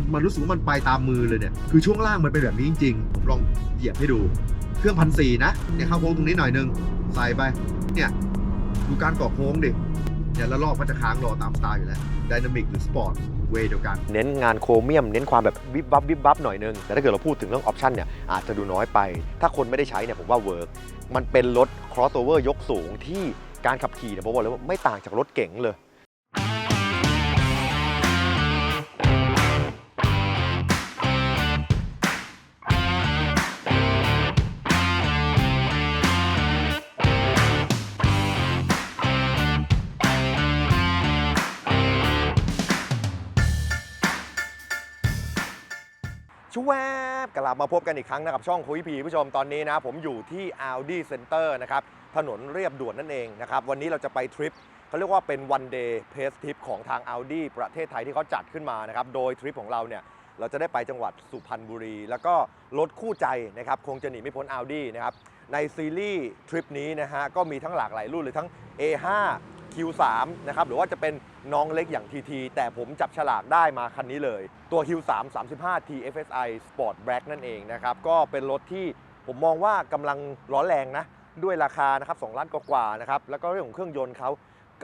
มันมันรู้สึกว่ามันไปตามมือเลยเนี่ย คือช่วงล่างมันเป็นแบบนี้จริงๆผมลองเหยียบให้ดู เครื่องพันสี่นะ เนี่ยเข้าโค้งตรงนี้หน่อยนึง ใส่ไป เนี่ย ดูการก่อโค้งดิ เนี่ยแล้วรอบมันจะค้างรอตามสไตล์อยู่แล้วดินามิกหรือสปอร์ตเวเดียวกัน เน้นงานโครเมียม เน้นความแบบวิบวับวิบวับหน่อยนึง แต่ถ้าเกิดเราพูดถึงเรื่องออปชันเนี่ยอาจจะดูน้อยไป ถ้าคนไม่ได้ใช้เนี่ยผมว่าเวิร์กมันเป็นรถ crossover ยกสูงที่การขับขี่เนี่ยผมบอกเลยว่าไม่ต่างจากรถเก๋งเลย ช่วบกลับมาพบกันอีกครั้งนะครับช่องคุยพีผู้ชมตอนนี้นะ ผมอยู่ที่ Audi Center นะครับถนนเรียบด่วนนั่นเองนะครับวันนี้เราจะไปทริปเขาเรียกว่าเป็น one day pace trip ของทาง Audi ประเทศไทยที่เขาจัดขึ้นมานะครับโดยทริปของเราเนี่ยเราจะได้ไปจังหวัดสุพรรณบุรี แล้วก็รถคู่ใจนะครับคงจะหนีไม่พ้น Audi นะครับในซีรีส์ทริปนี้นะฮะก็มีทั้งหลากหลายรุ่นเลยทั้ง A5 Q3 นะครับหรือว่าจะเป็นน้องเล็กอย่าง TT แต่ผมจับฉลากได้มาคันนี้เลย ตัว Q3 35 TFSI Sport Black นั่นเองนะครับก็เป็นรถที่ผมมองว่ากำลังร้อนแรงนะด้วยราคานะครับ2ล้านกว่านะครับแล้วก็เรื่องของเครื่องยนต์เขา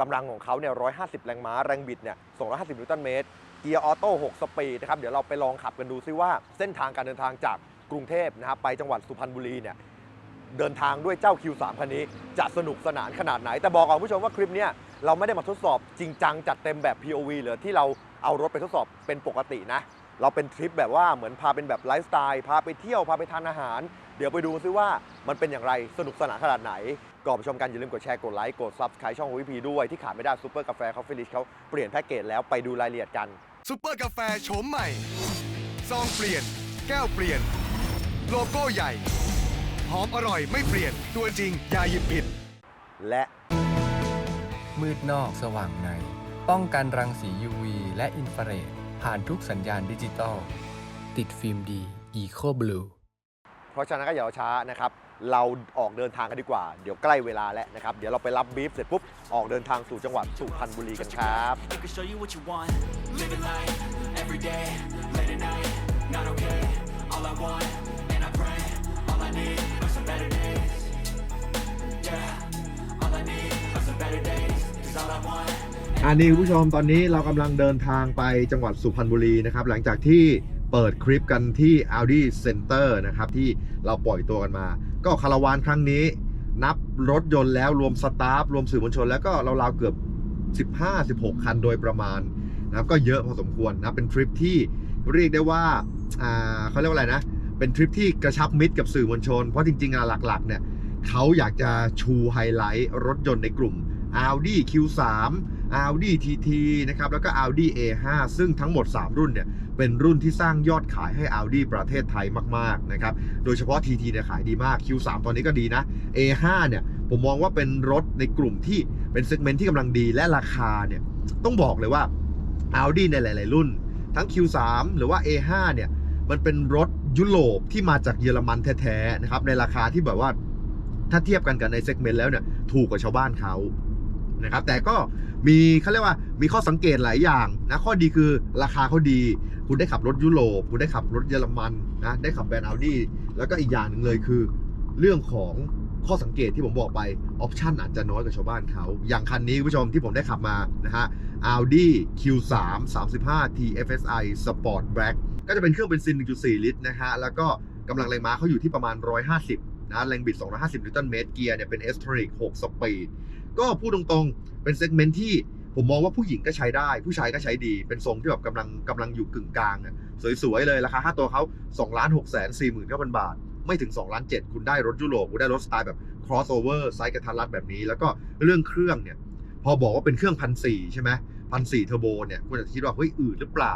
กำลังของเขาเนี่ย 150 แรงม้า แรงบิดเนี่ย 250 นิวตันเมตร เกียร์ออโต้ 6 สปีดนะครับ เดี๋ยวเราไปลองขับกันดูซิว่าเส้นทางการเดินทางจากกรุงเทพนะครับไปจังหวัดสุพรรณบุรีเนี่ย เดินทางด้วยเจ้า Q3 คันนี้ จะสนุกสนานขนาดไหน แต่บอกกับผู้ชมว่าคลิปเนี้ยเราไม่ได้มาทดสอบจริงจังจัดเต็มแบบ POV หรือที่เราเอารถไปทดสอบเป็นปกตินะ เราเป็นทริปแบบว่าเหมือนพาเป็นแบบไลฟ์สไตล์พาไปเที่ยวพาไปทานอาหาร เดี๋ยวไปดูซิว่ามันเป็นอย่างไรสนุกสนานขนาดไหนก่อนไปชมกันอย่าลืมกดแชร์กดไลค์กด Subscribe ช่องวิพีด้วยที่ขาดไม่ได้ซูเปอร์กาแฟคอฟฟี่ลิชเขาเปลี่ยนแพ็กเกจแล้วไปดูรายละเอียดกันซุปเปอร์กาแฟโฉมใหม่ซองเปลี่ยน แก้วเปลี่ยน โลโก้ใหญ่ หอมอร่อยไม่เปลี่ยน ตัวจริง อย่าหยิบผิด และมืดนอกสว่างใน ป้องกันรังสี UV และอินฟราเรดผ่านทุกสัญญาณดิจิตอล ติดฟิล์มดี Eco Blue เพราะฉะนั้นก็อย่ารอช้านะครับ เราออกเดินทางกันดีกว่า เดี๋ยวใกล้เวลาแล้วนะครับ เดี๋ยวเราไปรับบีฟเสร็จปุ๊บ ออกเดินทางสู่จังหวัดสุพรรณบุรีกันครับ It can show you what you want. Living life every day, late at night, not okay. All I want, and I pray, all I need อันนี้คุณผู้ชมตอนนี้เรากำลังเดินทางไปจังหวัดสุพรรณบุรีนะครับ หลังจากที่เปิดคลิปกันที่ Audi Center นะครับ ที่เราปล่อยตัวกันมา ก็คาราวานครั้งนี้ นับรถยนต์แล้วรวมสตาฟรวมสื่อมวลชน แล้วก็ราวๆเกือบ 15-16 คันโดยประมาณนะครับก็เยอะพอสมควรนะเป็นทริปที่เรียกได้ว่าอ่าเขาเรียกว่าอะไรนะ เป็นทริปที่กระชับมิตรกับสื่อมวลชน เพราะจริงๆอะหลักๆเนี่ยเขาอยากจะชูไฮไลท์รถยนต์ในกลุ่ม Audi Q3 Audi TT นะครับแล้วก็ Audi A5 ซึ่งทั้งหมด 3 รุ่นเนี่ยเป็นรุ่นที่สร้างยอดขายให้ Audi ประเทศไทยมากๆนะครับโดยเฉพาะ TT เนี่ยขายดีมาก Q3 ตอนนี้ก็ดีนะ A5 เนี่ยผมมองว่าเป็นรถในกลุ่มที่เป็นเซกเมนต์ที่กำลังดีและราคาเนี่ยต้องบอกเลยว่า Audi ในหลาย ๆ รุ่น ทั้ง Q3 หรือว่า A5 เนี่ยมันเป็นรถยุโรปที่มาจากเยอรมันแท้ ๆ นะครับในราคาที่แบบว่าถ้าเทียบกันกับในเซกเมนต์แล้วเนี่ยถูกกว่าชาวบ้านเขา นะครับแต่ก็มีเขาเรียกว่ามีข้อสังเกตหลายอย่างนะข้อดีคือราคาเขาดี คุณได้ขับรถยุโรปคุณได้ขับรถเยอรมันนะได้ขับแบรนด์ Audi แล้วก็อีกอย่างหนึ่งเลยคือ เรื่องของข้อสังเกตที่ผมบอกไปออปชันอาจจะน้อยกว่าชาวบ้านเขา อย่างคันนี้ผู้ชมที่ผมได้ขับมานะฮะ Audi Q3 35 TFSI Sport Black ก็จะเป็นเครื่องเบนซิน 1.4 ลิตรนะฮะแล้วก็กำลังแรงม้าเขาอยู่ที่ประมาณ 150นะแรงบิด 250 นิวตันเมตร เกียร์เนี่ยเป็น s t r o n i c 6สปีด ก็พูดตรงๆ เป็นเซกเมนต์ที่ผมมองว่าผู้หญิงก็ใช้ได้ ผู้ชายก็ใช้ดี เป็นทรงที่แบบกำลังกำลังอยู่กึ่งกลางอะสวยๆเลยราคาค่าตัวเขา2ล้าน6แสน4 9 0 0 0บาท ไม่ถึง2ล้าน7คุณได้รถยุโรปคุณได้รถสไตล์แบบ crossover ไซส์กระทัดรัดแบบนี้ แล้วก็เรื่องเครื่องเนี่ยพอบอกว่าเป็นเครื่องพันสี่ใช่ไหมพันสี่เทอร์โบเนี่ยคุณอาจจะคิดว่าเฮ้ยอืดหรือเปล่า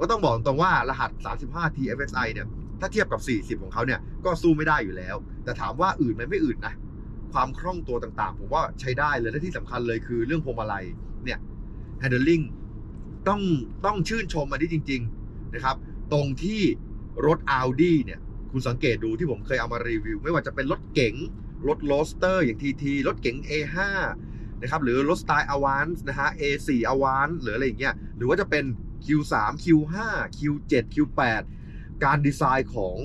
ก็ต้องบอกตรงว่ารหัส 35 TFSI เนี่ยถ้าเทียบกับ 40 ของเขาเนี่ยก็สู้ไม่ได้อยู่แล้ว แต่ถามว่าอื่นไหมไม่อื่นนะ ความคล่องตัวต่างๆ ผมว่าใช้ได้เลยและที่สำคัญเลยคือเรื่องพวงมาลัยเนี่ย handling ต้องต้องชื่นชมมันที่จริง ๆนะครับ ตรงที่รถ Audi เนี่ย คุณสังเกตดูที่ผมเคยเอามารีวิว ไม่ว่าจะเป็นรถเก๋งรถโรสเตอร์อย่าง TT รถเก๋ง A5 นะครับหรือรถสไตล์ Avance นะฮะ A4 Avance หรืออะไรอย่างเงี้ยหรือว่าจะเป็น Q3 Q5 Q7 Q8 การดีไซน์ของ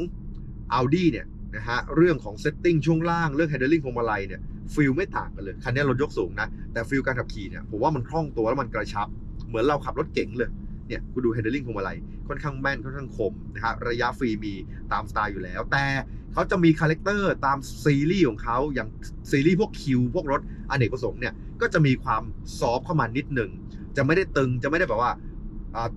Audi เนี่ย นะฮะเรื่องของเซตติ้งช่วงล่างเรื่อง handling พวงมาลัยเนี่ยฟิลไม่ต่างกันเลยคันนี้รถยกสูงนะแต่ฟิลการขับขี่เนี่ยผมว่ามันคล่องตัวแล้วมันกระชับ เหมือนเราขับรถเก๋งเลยเนี่ยคุณดู handling พวงมาลัยค่อนข้างแม่นค่อนข้างคมนะฮะระยะฟรีมีตามสไตล์อยู่แล้ว แต่เขาจะมีคาแรคเตอร์ตามซีรีส์ของเขาอย่างซีรีส์พวกคิวพวกรถอเนกประสงค์เนี่ยก็จะมีความซอฟเข้ามานิดหนึ่งจะไม่ได้ตึงจะไม่ได้แบบว่า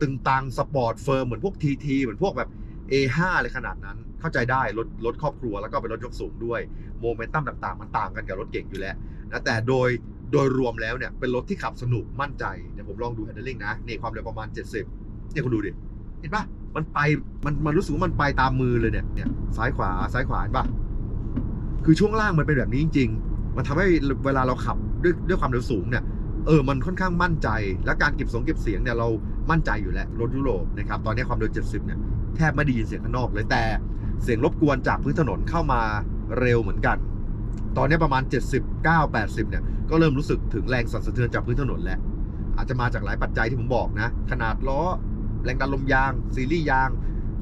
ตึงตังสปอร์ตเฟิร์มเหมือนพวก TT เหมือนพวกแบบ A5 อะไรขนาดนั้นเข้าใจได้รถรถครอบครัวแล้วก็เป็นรถยกสูงด้วยโมเมนตัมต่างๆ มันต่างกันกับรถเก่งอยู่แล้วนะแต่โดยโดยรวมแล้วเนี่ยเป็นรถที่ขับสนุกมั่นใจเดี๋ยวผมลองดู handling นะนี่ความเร็วประมาณ 70เนี่ยคุณดูดิเห็นปะมันไปมันมันรู้สึกว่ามันไปตามมือเลยเนี่ยเนี่ยซ้ายขวาซ้ายขวาเห็นปะคือช่วงล่างมันเป็นแบบนี้จริง ๆ มันทำให้เวลาเราขับด้วยด้วยความเร็วสูงเนี่ย เออมันค่อนข้างมั่นใจ และการเก็บสงเก็บเสียงเนี่ยเรามั่นใจอยู่แล้วรถยุโรปนะครับตอนนี้ความเร็ว 70 เนี่ยแทบไม่ได้ยินเสียงข้างนอกเลยแต่เสียงรบกวนจากพื้นถนนเข้ามาเร็วเหมือนกัน ตอนนี้ประมาณ 79 80 เนี่ยก็เริ่มรู้สึกถึงแรงสั่นสะเทือนจากพื้นถนนแล้วอาจจะมาจากหลายปัจจัยที่ผมบอกนะ ขนาดล้อ แรงดันลมยาง ซีรีส์ยาง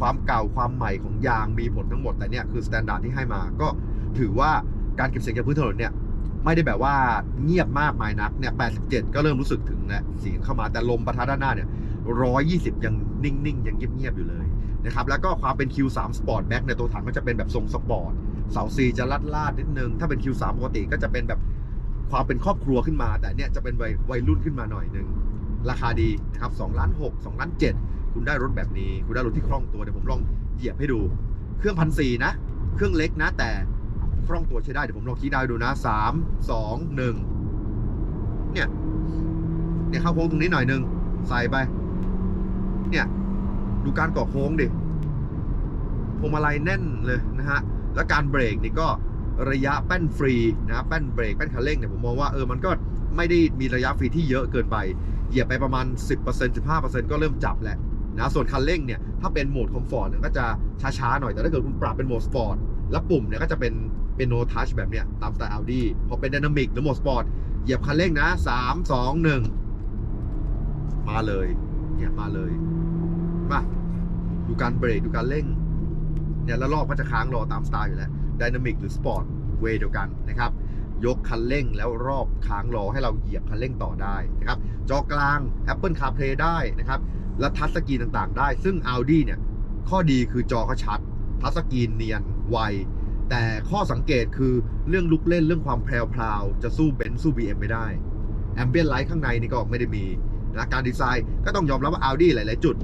ความเก่าความใหม่ของยางมีผลทั้งหมดแต่เนี่ยคือสแตนดาร์ดที่ให้มาก็ถือว่าการเก็บเสียงจากพื้นถนนเนี่ย ไม่ได้แบบว่าเงียบมากมายนักเนี่ย87 ก็เริ่มรู้สึกถึงแหละเสียงเข้ามาแต่ลมปะทะด้านหน้าเนี่ย 120 ยังนิ่งๆ ยังเงียบๆ อยู่เลยนะครับ แล้วก็ความเป็น Q3 Sport Max เนี่ยตัวถังก็จะเป็นแบบทรงสปอร์ต เสาซีจะลัดลาดนิดนึง ถ้าเป็น Q3 ปกติก็จะเป็นแบบความเป็นครอบครัวขึ้นมา แต่เนี่ยจะเป็นวัยวัยรุ่นขึ้นมาหน่อยนึง ราคาดีนะครับ2ล้าน6 2ล้าน7คุณได้รถแบบนี้ คุณได้รถที่คล่องตัว เดี๋ยวผมลองเหยียบให้ดู เครื่องพันสนะ เครื่องเล็กนะแต่ คล่องตัวใช้ได้ เดี๋ยวผมลองคีย์ดาวน์ดูนะ3 2 1เนี่ย เนี่ยเข้าโค้งตรงนี้หน่อยหนึ่งใส่ไป เนี่ย ดูการก่อโค้งดิพวงมาลัยแน่นเลยนะฮะ แล้วการเบรกนี่ก็ระยะแป้นฟรีนะแป้นเบรกแป้นคันเร่งเนี่ยผมมองว่าเออมันก็ไม่ได้มีระยะฟรีที่เยอะเกินไป เหยียบไปประมาณ 10% 15%ก็เริ่มจับแหล้วนะส่วนคันเร่งเนี่ยถ้าเป็นโหมดคอมฟอร์ตเนี่ยก็จะช้าๆหน่อยแต่ถ้าเกิดคุณปรับเป็นโหมดสปอร์ตแล้วปุ่มเนี่ยก็จะเป็น เป็นโนทัชแบบเนี้ยตามสไตล์ Audi พอเป็นดินามิกหรือโหมดสปอร์ตเหยียบคันเร่งนะ3 2 1มาเลยเนี่ยมาเลยมาดูการเบรกดูการเร่งเนี่ยแล้วรอบก็จะค้างรอตามสไตล์อยู่แล้วดินามิกหรือสปอร์ตเวเดียวกันนะครับยกคันเร่งแล้วรอบค้างรอให้เราเหยียบคันเร่งต่อได้นะครับจอกลาง Apple CarPlay ได้นะครับและทัชสกรีนต่างๆ ได้ ซึ่ง Audi เนี่ยข้อดีคือจอเขาชัด ทัชสกรีนเนียนไว แต่ข้อสังเกตคือเรื่องลุกเล่นเรื่องความแพรวจะสู้เบนซ์สู้ BM ไม่ได้แอมเบียนไลท์ข้างในนี่ก็ไม่ได้มีนะการดีไซน์ก็ต้องยอมรับว่า Audi หลาย ๆ จุด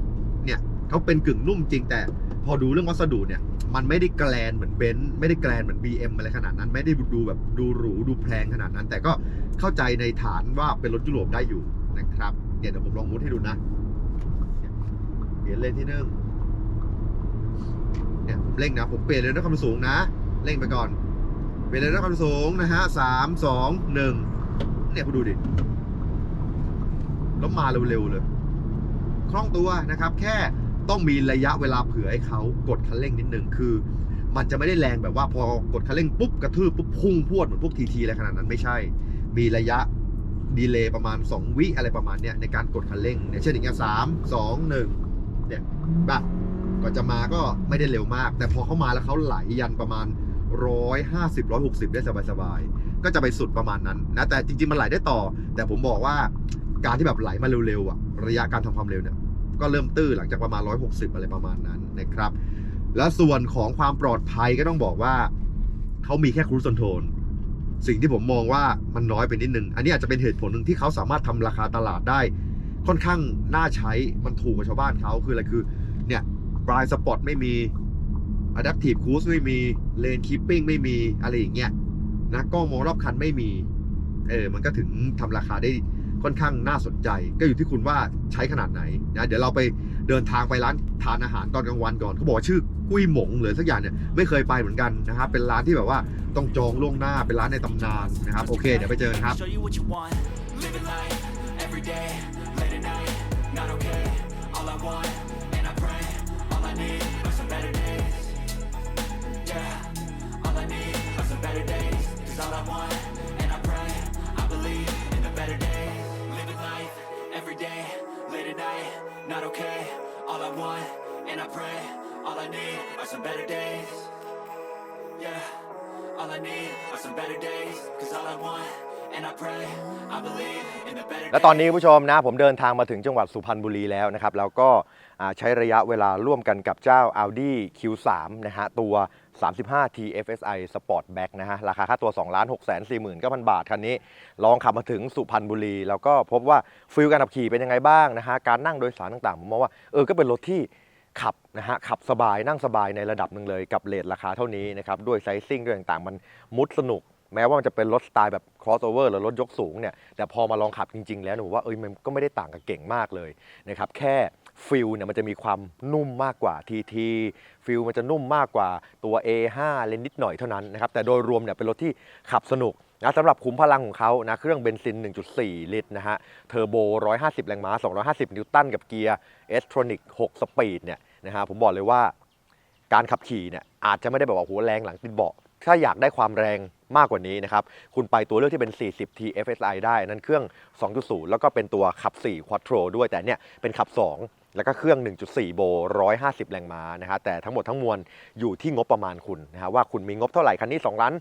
เนี่ยเขาเป็นกึ่งนุ่มจริงแต่พอดูเรื่องวัสดุเนี่ย มันไม่ได้แกลนเหมือนเบนซ์ไม่ได้แกลนเหมือน BM อะไรขนาดนั้น ไม่ได้ดูแบบดูหรูดูแพงขนาดนั้น แต่ก็เข้าใจในฐานว่าเป็นรถยุโรปได้อยู่นะครับเนี่ยเดี๋ยวผมลองมุดให้ดูนะเปลี่ยนเลนที่หนึ่งเนี่ยผมเร่งนะ ผมเปลี่ยนเลยด้วยความสูงนะ เร่งไปก่อนเปลี่ยนเลยด้วยความสูงนะฮะสามสองหนึ่งเนี่ยคุณดูดิแล้วมาเร็วๆเลยคล่องตัวนะครับ แค่ต้องมีระยะเวลาเผื่อให้เขากดคันเร่งนิดนึงคือ มันจะไม่ได้แรงแบบว่าพอกดคันเร่งปุ๊บกระทืบปุ๊บพุ่งพวดเหมือนพวกทีทีอะไรขนาดนั้นไม่ใช่ มีระยะดีเลย์ประมาณ 2 วิอะไรประมาณเนี้ยในการกดคันเร่งเนี่ยเช่นอย่างเงี้ยสามสองหนึ่งเนี่ยบ้าก่อนจะมาก็ไม่ได้เร็วมาก แต่พอเข้ามาแล้วเขาไหลยันประมาณ 150 160 ได้สบายๆ ก็จะไปสุดประมาณนั้นนะ แต่จริงๆ มันไหลได้ต่อ แต่ผมบอกว่าการที่แบบไหลมาเร็วๆอะระยะการทำความเร็วเนี่ย ก็เริ่มตื้อหลังจากประมาณ 160 อะไรประมาณนั้นนะครับ และส่วนของความปลอดภัยก็ต้องบอกว่าเขามีแค่ครู i คอนโทรลสิ่งที่ผมมองว่ามันน้อยไปนิดนึง อันนี้อาจจะเป็นเหตุผลหนึ่งที่เขาสามารถทำราคาตลาดได้ ค่อนข้างน่าใช้มันถูกกว่าชาวบ้านเขาคืออะไรคือเนี่ยปลายสปอตไม่มี Adaptive Cruise ไม่มี Lane Keeping ไม่มีอะไรอย่างเงี้ยนะกล้องมองรอบคันไม่มีเออมันก็ถึงทำราคาได้ค่อนข้างน่าสนใจ ก็อยู่ที่คุณว่าใช้ขนาดไหนนะเดี๋ยวเราไปเดินทางไปร้านทานอาหารตอนกลางวันก่อนเขาบอกชื่อกุ้ยหมงหรือสักอย่างเนี่ยไม่เคยไปเหมือนกันนะครับเป็นร้านที่แบบว่าต้องจองล่วงหน้าเป็นร้านในตำนานนะครับโอเคเดี๋ยวไปเจอครับ what และตอนนี้คุณผู้ชมนะผมเดินทางมาถึงจังหวัดสุพรรณบุรีแล้วนะครับแล้วก็อ่าใช้ระยะเวลาร่วมกันกับเจ้า Audi Q3 นะฮะตัว 35 TFSI Sportback นะฮะราคาค่าตัว 2 6 4 9 0 0 0 บาทคันนี้ ลองขับมาถึงสุพรรณบุรี แล้วก็พบว่าฟิลการขับขี่เป็นยังไงบ้างนะฮะการนั่งโดยสารต่างๆ ผมมองว่าเออก็เป็นรถที่ขับนะฮะขับสบายนั่งสบายในระดับหนึ่งเลยกับเลทราคาเท่านี้นะครับด้วยไซซิ่งด้วยต่างๆ มันมุดสนุก แม้ว่ามันจะเป็นรถสไตล์แบบ crossover หรือรถยกสูงเนี่ยแต่พอมาลองขับจริง ๆ แล้วเนี่ยผมว่าเอ้ยมันก็ไม่ได้ต่างกับเก่งมากเลยนะครับแค่ฟิลเนี่ยมันจะมีความนุ่มมากกว่า TT ฟิลมันจะนุ่มมากกว่าตัว A5 เลนนิดหน่อยเท่านั้นนะครับแต่โดยรวมเนี่ยเป็นรถที่ขับสนุกนะสำหรับขุมพลังของเขานะเครื่องเบนซิน 1.4 ลิตรนะฮะเทอร์โบ 150 แรงม้า 250 นิวตันกับเกียร์ s t r o n i c 6สปีดเนี่ยนะฮะผมบอกเลยว่าการขับขี่เนี่ยอาจจะไม่ได้แบบว่าโหแรงหลังติดเบาะ ถ้าอยากได้ความแรงมากกว่านี้นะครับ คุณไปตัวเลือกที่เป็น 40 TFSI ได้ นั่นเครื่อง 2.0 แล้วก็เป็นตัวขับ 4 Quattro ด้วย แต่เนี่ยเป็นขับ 2 แล้วก็เครื่อง 1.4 โบ 150 แรงม้านะฮะ แต่ทั้งหมดทั้งมวลอยู่ที่งบประมาณคุณนะฮะว่าคุณมีงบเท่าไหร่ คันนี้ 2 ล้าน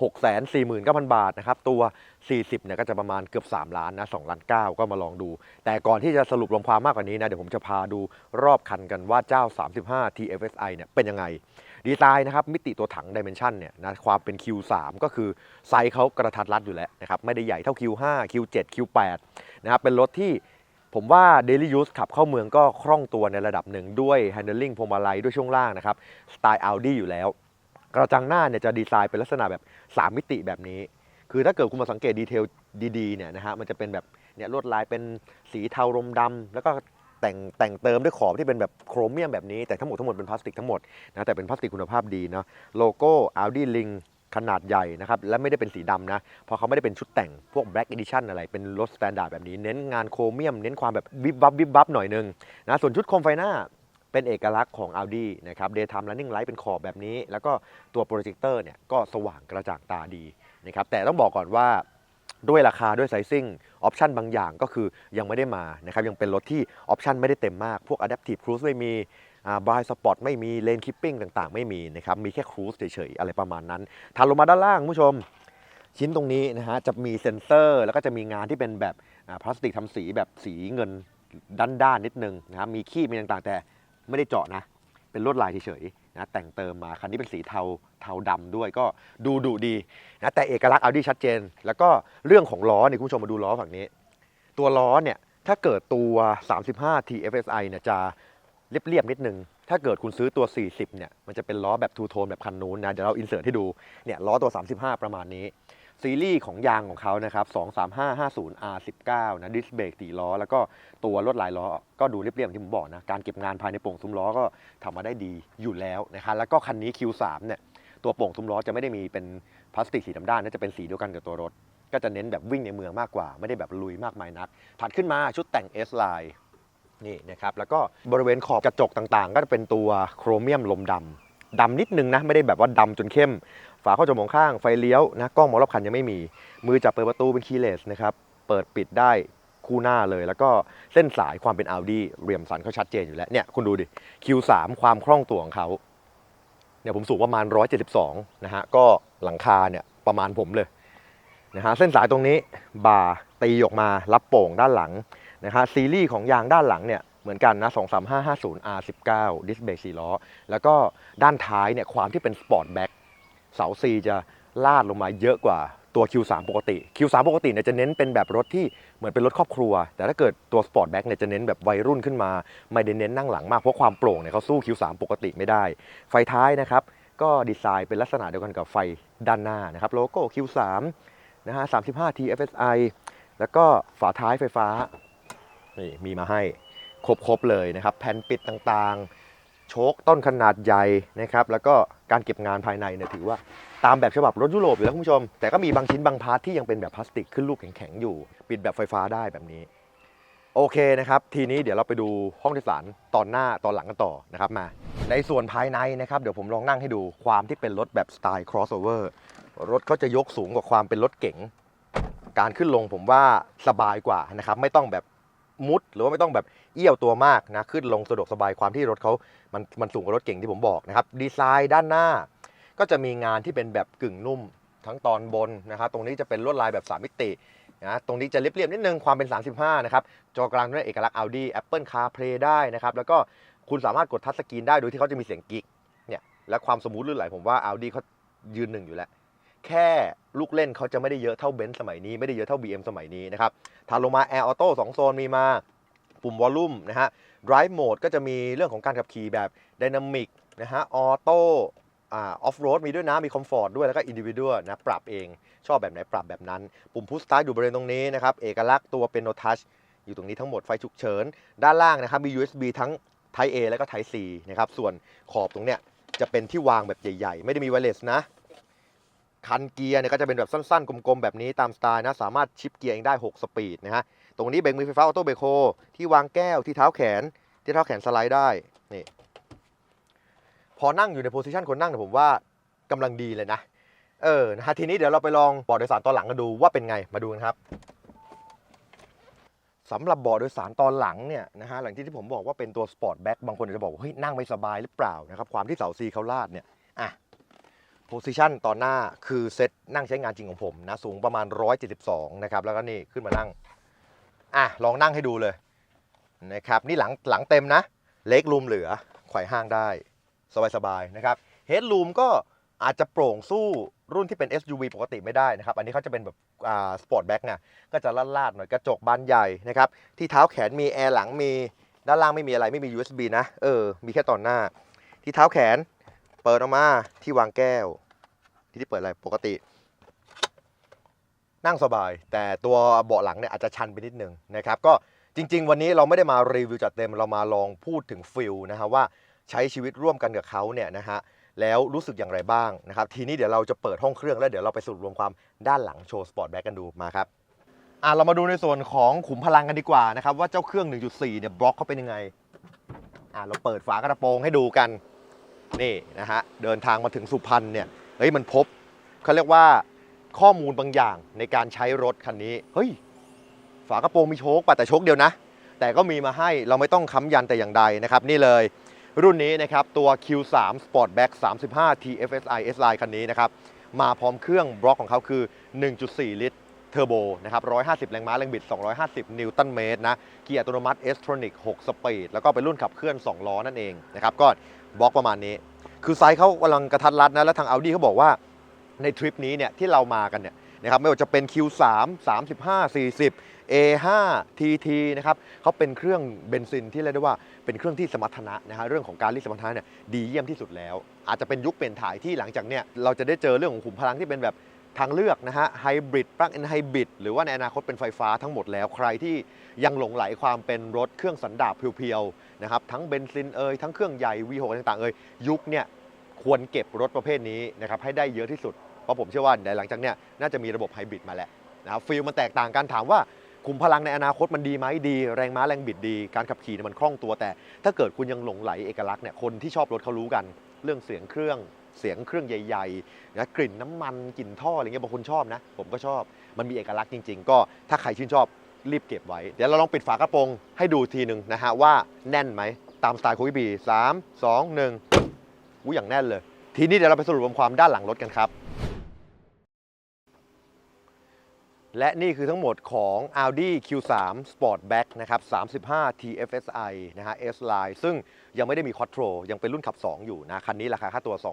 6 4 9 0 0 0 บาทนะครับ ตัว 40 เนี่ยก็จะประมาณเกือบ 3 ล้านนะ2ล้าน9ก็มาลองดู แต่ก่อนที่จะสรุปรวมความมากกว่านี้นะ เดี๋ยวผมจะพาดูรอบคันกันว่าเจ้า 35 TFSI เนี่ยเป็นยังไง ดีไซน์นะครับมิติตัวถังดิเมนชันเนี่ยนะความเป็น Q3 ก็คือไซส์เขากระทัดรัดอยู่แล้วนะครับไม่ได้ใหญ่เท่า Q5 Q7 Q8 นะครับเป็นรถที่ผมว่า Daily Use ขับเข้าเมืองก็คล่องตัวในระดับหนึ่งด้วย Handling พวงมาลัยด้วยช่วงล่างนะครับสไตล์ Audi อยู่แล้ว กระจังหน้าเนี่ยจะดีไซน์เป็นลักษณะแบบ 3 มิติแบบนี้ คือถ้าเกิดคุณมาสังเกตดีเทลดีๆเนี่ยนะฮะมันจะเป็นแบบเนี่ยลวดลายเป็นสีเทารมดำแล้วก็ แต่งแต่งเติมด้วยขอบที่เป็นแบบโครเมียมแบบนี้ แต่ทั้งหมดทั้งหมดเป็นพลาสติกทั้งหมดนะแต่เป็นพลาสติกคุณภาพดีเนาะโลโก้ Audi Link ขนาดใหญ่นะครับ และไม่ได้เป็นสีดำนะ เพราะเขาไม่ได้เป็นชุดแต่งพวก Black Edition อะไร เป็นรถสแตนดาร์ดแบบนี้ เน้นงานโครเมียม เน้นความแบบวิบวับวิบวับหน่อยนึงนะส่วนชุดโคมไฟหน้าเป็นเอกลักษณ์ของ Audi นะครับ Daytime Running Light เป็นขอบแบบนี้ แล้วก็ตัวโปรเจคเตอร์เนี่ยก็สว่างกระจ่างตาดีนะครับแต่ต้องบอกก่อนว่า ด้วยราคาด้วยไซซิ่งออปชันบางอย่างก็คือยังไม่ได้มานะครับยังเป็นรถที่ออปชันไม่ได้เต็มมากพวก Adaptive Cruise ไม่มีบายสปอร์ตไม่มีเลนคิปปิ้งต่างๆ ไม่มีนะครับมีแค่ครู e เฉยๆอะไรประมาณนั้นถัดลงมาด้านล่างผู้ชม ชิ้นตรงนี้นะฮะจะมีเซ็นเซอร์ แล้วก็จะมีงานที่เป็นแบบพลาสติกทำสีแบบสีเงินด้านๆนิดนึงนะครับมีขี้มีต่างๆ แต่ไม่ได้เจาะนะเป็นลวดลายเฉยๆ นะแต่งเติมมาคันนี้เป็นสีเทาเทาดำด้วยก็ดูดุดีนะแต่เอกลักษณ์ Audi ชัดเจน แล้วก็เรื่องของล้อเนี่ยคุณผู้ชมมาดูล้อฝั่งนี้ ตัวล้อเนี่ยถ้าเกิดตัว 35 TFSI เนี่ยจะเรียบๆนิดนึง ถ้าเกิดคุณซื้อตัว 40 เนี่ย มันจะเป็นล้อแบบทูโทนแบบคันนู้นนะ เดี๋ยวเราอินเสิร์ตให้ดู เนี่ยล้อตัว 35 ประมาณนี้ ซีรีส์ของยางของเขานะครับ 23550 R19 นะดิสเบรกตีล้อ แล้วก็ตัวลวดลายล้อ ก็ดูเรียบๆอย่างที่ผมบอกนะ การเก็บงานภายในโป่งซุ้มล้อก็ทำมาได้ดีอยู่แล้วนะครับแล้วก็คันนี้ Q3 เนี่ยตัวโป่งซุ้มล้อจะไม่ได้มีเป็นพลาสติกสีดำด้านนะจะเป็นสีเดียวกันกับตัวรถ ก็จะเน้นแบบวิ่งในเมืองมากกว่า ไม่ได้แบบลุยมากมายนัก ถัดขึ้นมาชุดแต่ง S line นี่นะครับแล้วก็บริเวณขอบกระจกต่างๆ ก็จะเป็นตัวโครเมียมลมดำดำนิดนึงนะ ไม่ได้แบบว่าดำจนเข้ม ฝาเข้าจมองข้างไฟเลี้ยวนะกล้องมองรอบคันยังไม่มี มือจับเปิดประตูเป็นคีย์เลสนะครับเปิดปิดได้คู่หน้าเลย แล้วก็เส้นสายความเป็น Audi เรียมสันเขาชัดเจนอยู่แล้วเนี่ยคุณดูดิ Q3 ความคล่องตัวของเขาเนี่ยผมสูงประมาณ 172 นะฮะ ก็หลังคาเนี่ยประมาณผมเลยนะฮะเส้นสายตรงนี้บ่าตีออกมารับโป่งด้านหลังนะฮะซีรีส์ของยางด้านหลังเนี่ยเหมือนกันนะ 23550 R19 ดิสเบรก4ล้อ แล้วก็ด้านท้ายเนี่ยความที่เป็นสปอร์ตแบ็ค เสา C จะลาดลงมาเยอะกว่าตัว Q3 ปกติ Q3 ปกติเนี่ยจะเน้นเป็นแบบรถที่เหมือนเป็นรถครอบครัว แต่ถ้าเกิดตัวสปอร์ตแบ็คเนี่ยจะเน้นแบบวัยรุ่นขึ้นมา ไม่ได้เน้นนั่งหลังมาก เพราะความโปร่งเนี่ยเขาสู้ Q3 ปกติไม่ได้ ไฟท้ายนะครับ ก็ดีไซน์เป็นลักษณะเดียวกันกับไฟด้านหน้านะครับโลโก้ Q3 นะฮะ 35 TFSI แล้วก็ฝาท้ายไฟฟ้านี่มีมาให้ครบๆเลยนะครับแผ่นปิดต่างๆ โชคต้นขนาดใหญ่นะครับ แล้วก็การเก็บงานภายในเนี่ยถือว่าตามแบบฉบับรถยุโรปอยู่แล้วคุณผู้ชม แต่ก็มีบางชิ้นบางพาร์ทที่ยังเป็นแบบพลาสติกขึ้นลูกแข็งๆอยู่ ปิดแบบไฟฟ้าได้แบบนี้ โอเคนะครับ ทีนี้เดี๋ยวเราไปดูห้องโดยสารตอนหน้าตอนหลังกันต่อนะครับมา ในส่วนภายในนะครับ เดี๋ยวผมลองนั่งให้ดูความที่เป็นรถแบบสไตล์ crossover รถเขาจะยกสูงกว่าความเป็นรถเก๋งการขึ้นลงผมว่าสบายกว่านะครับ ไม่ต้องแบบ มุด หรือว่าไม่ต้องแบบเอี้ยวตัวมากนะขึ้นลงสะดวกสบายความที่รถเขามันมันสูงกว่ารถเก่งที่ผมบอกนะครับดีไซน์ด้านหน้า ก็จะมีงานที่เป็นแบบกึ่งนุ่มทั้งตอนบนนะครับตรงนี้จะเป็นลวดลายแบบ 3 มิตินะตรงนี้จะเรียบๆนิดนึงความเป็น 35 นะครับ จอกลางด้วยเอกลักษณ์ Audi Apple CarPlay ได้นะครับ แล้วก็คุณสามารถกดทัชสกรีนได้โดยที่เขาจะมีเสียงกิ๊กเนี่ยและความสมูทลื่นไหลผมว่า Audi เขายืนหนึ่งอยู่แล้ว แค่ลูกเล่นเขาจะไม่ได้เยอะเท่าเบนซ์สมัยนี้ ไม่ได้เยอะเท่า BM สมัยนี้นะครับถัดลงมา Air Auto 2 โซนมีมาปุ่มวอลลุ่มนะฮะ Drive Mode ก็จะมีเรื่องของการขับขี่แบบ Dynamic นะฮะ Auto อ่า Off Road มีด้วยนะ มี Comfort ด้วย แล้วก็ Individual นะ ปรับเอง ชอบแบบไหนปรับแบบนั้น ปุ่ม Push Start อยู่บริเวณตรงนี้นะครับ เอกลักษณ์ตัวเป็น No Touch อยู่ตรงนี้ทั้งหมดไฟฉุกเฉิน ด้านล่างนะครับ มี USB ทั้ง Type A แล้วก็ Type C นะครับ ส่วนขอบตรงเนี้ยจะเป็นที่วางแบบใหญ่ ๆ ไม่ได้มี wireless นะ คันเกียร์เนี่ยก็จะเป็นแบบสั้นๆ กลมๆ แบบนี้ตามสไตล์นะ สามารถชิปเกียร์เองได้ 6 สปีดนะฮะ ตรงนี้เบรกมือไฟฟ้าออโต้เบรกโฮที่วางแก้วที่เท้าแขน ที่เท้าแขนสไลด์ได้ นี่ พอนั่งอยู่ในโพสิชันคนนั่งเนี่ยผมว่ากำลังดีเลยนะ เออนะฮะทีนี้เดี๋ยวเราไปลองเบาะโดยสารตอนหลังกันดูว่าเป็นไง มาดูกันครับสำหรับเบาะโดยสารตอนหลังเนี่ยนะฮะหลังที่ที่ผมบอกว่าเป็นตัวสปอร์ตแบ็คบางคนอาจจะบอกว่าเฮ้ยนั่งไม่สบายหรือเปล่านะครับความที่เสาซีเขาลาดเนี่ยอะ โพสิชันตอนหน้าคือเซตนั่งใช้งานจริงของผมนะ สูงประมาณ 172 นะครับ แล้วก็นี่ขึ้นมานั่ง อะ ลองนั่งให้ดูเลยนะครับ นี่หลังหลังเต็มนะ เล็กรูมเหลือไขว่ห้างได้ สบายๆนะครับเฮดรูมก็อาจจะโปร่งสู้รุ่นที่เป็น SUV ปกติไม่ได้นะครับ อันนี้เขาจะเป็นแบบอ่าสปอร์ตแบ็กไงก็จะลาดๆหน่อยกระจกบานใหญ่นะครับ ที่เท้าแขนมีแอร์หลังมี ด้านล่างไม่มีอะไรไม่มี USB นะ เออ มีแค่ตอนหน้า ที่เท้าแขน เปิดออกมาที่วางแก้ว ที่ที่เปิดอะไรปกติ นั่งสบาย แต่ตัวเบาะหลังเนี่ยอาจจะชันไปนิดนึงนะครับก็จริง ๆ วันนี้เราไม่ได้มารีวิวจัดเต็มเรามาลองพูดถึงฟิลนะฮะว่าใช้ชีวิตร่วมกันกับเขาเนี่ยนะฮะแล้วรู้สึกอย่างไรบ้างนะครับทีนี้เดี๋ยวเราจะเปิดห้องเครื่องแล้วเดี๋ยวเราไปสรุปรวมความด้านหลังโชว์สปอร์ตแบ็กกันดูมาครับอะเรามาดูในส่วนของขุมพลังกันดีกว่านะครับว่าเจ้าเครื่อง 1.4 เนี่ยบล็อกเขาเป็นยังไงอะเราเปิดฝากระโปรงให้ดูกัน นี่นะฮะเดินทางมาถึงสุพรรณเนี่ยเฮ้ยมันพบเขาเรียกว่าข้อมูลบางอย่างในการใช้รถคันนี้เฮ้ยฝากระโปรงมีโชคป่ะแต่โชคเดียวนะ แต่ก็มีมาให้เราไม่ต้องค้ำยันแต่อย่างใดนะครับ นี่เลยรุ่นนี้นะครับตัว Q3 Sportback 35 TFSI S Line คันนี้นะครับมาพร้อมเครื่องบล็อกของเขาคือ 1.4 ลิตรเทอร์โบนะครับ 150 แรงม้าแรงบิด 250 นิวตันเมตรนะ เกียร์อัตโนมัติ S-tronic 6สปีด แล้วก็เป็นรุ่นขับเคลื่อน 2 ล้อนั่นเองนะครับ ก็ บล็อกประมาณนี้ คือไซส์เขากำลังกระทัดรัดนะ แล้วทาง Audi เขาบอกว่าในทริปนี้เนี่ยที่เรามากันเนี่ยนะครับไม่ว่าจะเป็น Q3 35 40 A5 TT นะครับเขาเป็นเครื่องเบนซินที่เรียกได้ว่าเป็นเครื่องที่สมรรถนะนะฮะเรื่องของการรีดสมรรถนะเนี่ยดีเยี่ยมที่สุดแล้ว อาจจะเป็นยุคเปลี่ยนถ่ายที่หลังจากเนี่ยเราจะได้เจอเรื่องของขุมพลังที่เป็นแบบ ทางเลือกนะฮะไฮบริดปลั๊กอินไฮบริดหรือว่าในอนาคตเป็นไฟฟ้าทั้งหมดแล้วใครที่ยังหลงไหลความเป็นรถเครื่องสันดาปเพียวๆนะครับทั้งเบนซินเอ่ยทั้งเครื่องใหญ่ V6 ต่างๆเอ่ยยุคเนี่ยควรเก็บรถประเภทนี้นะครับให้ได้เยอะที่สุด เพราะผมเชื่อว่าในหลังจากเนี้ยน่าจะมีระบบไฮบริดมาแหละนะครับฟิลมันแตกต่างกันถามว่าขุมพลังในอนาคตมันดีไหมดี แรงม้าแรงบิดดี การขับขี่เนี่ยมันคล่องตัวแต่ ถ้าเกิดคุณยังหลงไหลเอกลักษณ์เนี่ยคนที่ชอบรถเขารู้กัน เรื่องเสียงเครื่อง เสียงเครื่องใหญ่ๆนะกลิ่นน้ำมันกลิ่นท่ออะไรเงี้ยบางคนชอบนะ ผมก็ชอบมันมีเอกลักษณ์จริง ๆ ก็ถ้าใครชื่นชอบรีบเก็บไว้ เดี๋ยวเราลองปิดฝากระโปรงให้ดูทีหนึ่งนะฮะว่าแน่นไหมตามสไตล์คุยบีสามสองหนึ่งอู้อย่างแน่นเลย ทีนี้เดี๋ยวเราไปสรุปรวมความด้านหลังรถกันครับ และนี่คือทั้งหมดของ Audi Q3 Sportback นะครับ 35 TFSI นะฮะ S Line ซึ่งยังไม่ได้มี Quattro ยังเป็นรุ่นขับ 2 อยู่นะ คันนี้ราคาค่าตัว 2 6 4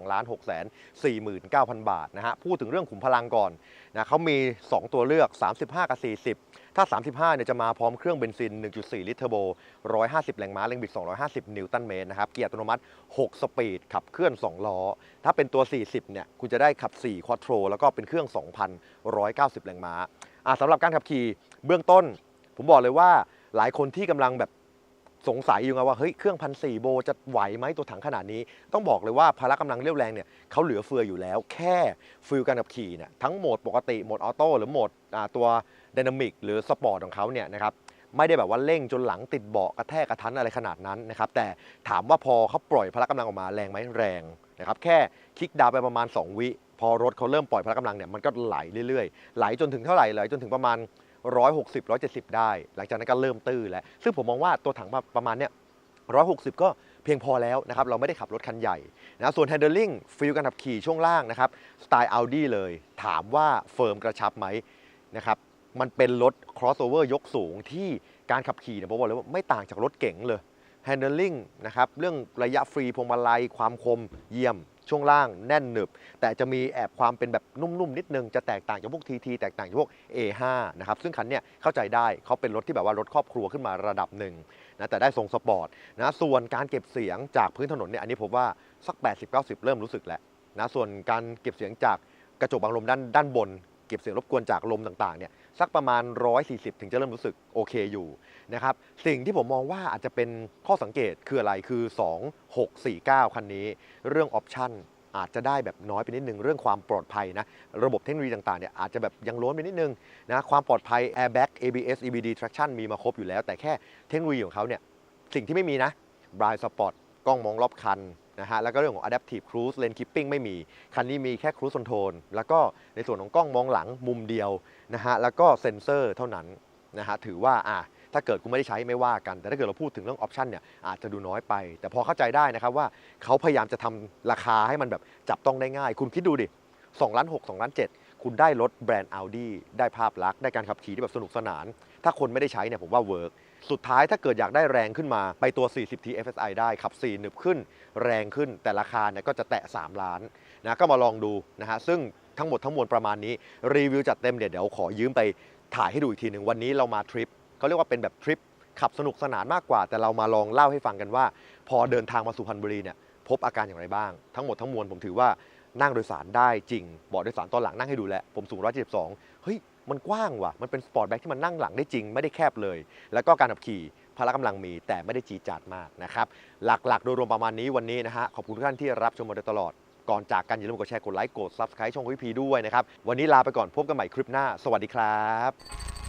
9 0 0 0 บาทนะฮะ พูดถึงเรื่องขุมพลังก่อนนะเขามี 2 ตัวเลือก 35 กับ 40 ถ้า 35 เนี่ยจะมาพร้อมเครื่องเบนซิน 1.4 ลิตรเทอร์โบ 150 แรงม้า แรงบิด 250 นิวตันเมตรนะครับ เกียร์อัตโนมัติ 6 สปีด ขับเคลื่อน 2 ล้อ ถ้าเป็นตัว 40 เนี่ย คุณจะได้ขับ4 Quattro แล้วก็เป็นเครื่อง 2,190 แรงม้า สำหรับการขับขี่เบื้องต้น ผมบอกเลยว่าหลายคนที่กำลังแบบสงสัยอยู่ไงว่าเฮ้ยเครื่องพันสี่โบจะไหวไหมตัวถังขนาดนี้ ต้องบอกเลยว่าพละกำลังเรี่ยวแรงเนี่ยเขาเหลือเฟืออยู่แล้ว แค่ฟิลการขับขี่เนี่ยทั้งโหมดปกติโหมดออโต้หรือโหมดตัวไดนามิกหรือสปอร์ตของเขาเนี่ยนะครับไม่ได้แบบว่าเร่งจนหลังติดเบาะกระแทกกระทันอะไรขนาดนั้นนะครับแต่ถามว่าพอเขาปล่อยพละกำลังออกมาแรงไหมแรงนะครับแค่คลิกดาวไปประมาณ 2 วิ อรถเขาเริ่มปล่อยพละกำลังเนี่ยมันก็ไหลเรื่อยๆ ไหลจนถึงเท่าไหร่ไหลจนถึงประมาณ 160 170 ได้ หลังจากนั้นก็เริ่มตื้อแล้ว ซึ่งผมมองว่าตัวถังประมาณเนี้ย160 ก็เพียงพอแล้วนะครับ เราไม่ได้ขับรถคันใหญ่นะส่วน handling ฟีลการขับขี่ช่วงล่างนะครับ สไตล์ Audi เลย ถามว่าเฟิร์มกระชับไหมนะครับ มันเป็นรถ crossover ยกสูงที่การขับขี่เนี่ยผมบอกเลยว่าไม่ต่างจากรถเก๋งเลย handling นะครับเรื่องระยะฟรีพวงมาลัยความคมเยี่ยม ช่วงล่างแน่นหนึบ แต่จะมีแอบความเป็นแบบนุ่มๆนิดนึง จะแตกต่างจากพวก TT แตกต่างจากพวก A5 นะครับซึ่งคันเนี้ยเข้าใจได้เขาเป็นรถที่แบบว่ารถครอบครัวขึ้นมาระดับหนึ่งนะแต่ได้ทรงสปอร์ตนะส่วนการเก็บเสียงจากพื้นถนนเนี่ยอันนี้ผมว่าสัก 80-90 เริ่มรู้สึกแล้วนะส่วนการเก็บเสียงจากกระจกบังลมด้านด้านบน เก็บเสียงรบกวนจากลมต่างๆเนี่ย สักประมาณ 140 ถึงจะเริ่มรู้สึกโอเคอยู่นะครับสิ่งที่ผมมองว่าอาจจะเป็นข้อสังเกตคืออะไรคือ 2649 คันนี้ เรื่องออปชั่นอาจจะได้แบบน้อยไปนิดนึงเรื่องความปลอดภัยนะ ระบบเทคโนโลยีต่างๆเนี่ยอาจจะแบบยังล้นไปนิดนึงนะความปลอดภัย airbag ABS EBD traction มีมาครบอยู่แล้ว แต่แค่เทคโนโลยีของเขาเนี่ยสิ่งที่ไม่มีนะ blind spot กล้องมองรอบคัน นะฮะแล้วก็เรื่องของ adaptive cruise lane keeping ไม่มี คันนี้มีแค่ cruise control แล้วก็ในส่วนของกล้องมองหลังมุมเดียวนะฮะแล้วก็เซ็นเซอร์เท่านั้นนะฮะถือว่าอะถ้าเกิดคุณไม่ได้ใช้ไม่ว่ากัน แต่ถ้าเกิดเราพูดถึงเรื่องออปชันเนี่ยอาจจะดูน้อยไป แต่พอเข้าใจได้นะครับว่าเขาพยายามจะทำราคาให้มันแบบจับต้องได้ง่าย คุณคิดดูดิ2ล้าน6 2ล้าน7คุณได้รถแบรนด์ Audi ได้ภาพลักษณ์ได้การขับขี่ที่แบบสนุกสนาน ถ้าคนไม่ได้ใช้เนี่ยผมว่าเวิร์กสุดท้ายถ้าเกิดอยากได้แรงขึ้นมา ไปตัว 40T FSI ได้ขับ4หนึบขึ้น แรงขึ้นแต่ราคาเนี่ยก็จะแตะ 3 ล้านนะก็มาลองดูนะฮะซึ่งทั้งหมดทั้งมวลประมาณนี้รีวิวจัดเต็มเดี๋ยวเดี๋ยวขอยืมไปถ่ายให้ดูอีกทีหนึ่งวันนี้เรามาทริปเขาเรียกว่าเป็นแบบทริปขับสนุกสนานมากกว่า แต่เรามาลองเล่าให้ฟังกันว่า พอเดินทางมาสุพรรณบุรีเนี่ยพบอาการอย่างไรบ้าง ทั้งหมดทั้งมวลผมถือว่านั่งโดยสารได้จริงเบาะโดยสารตอนหลังนั่งให้ดูแลวผมสูง 172 เฮ้ย มันกว้างว่ะ มันเป็นสปอร์ตแบ็คที่มันนั่งหลังได้จริง ไม่ได้แคบเลย แล้วก็การขับขี่ พละกำลังมีแต่ไม่ได้จีจาดมากนะครับ หลักๆ โดยรวมประมาณนี้วันนี้นะฮะ ขอบคุณทุกท่านที่รับชมมาโดยตลอด ก่อนจากกันอย่าลืมกดแชร์ กดไลค์ กด Subscribe ช่องวิพีด้วยนะครับ วันนี้ลาไปก่อนพบกันใหม่คลิปหน้า สวัสดีครับ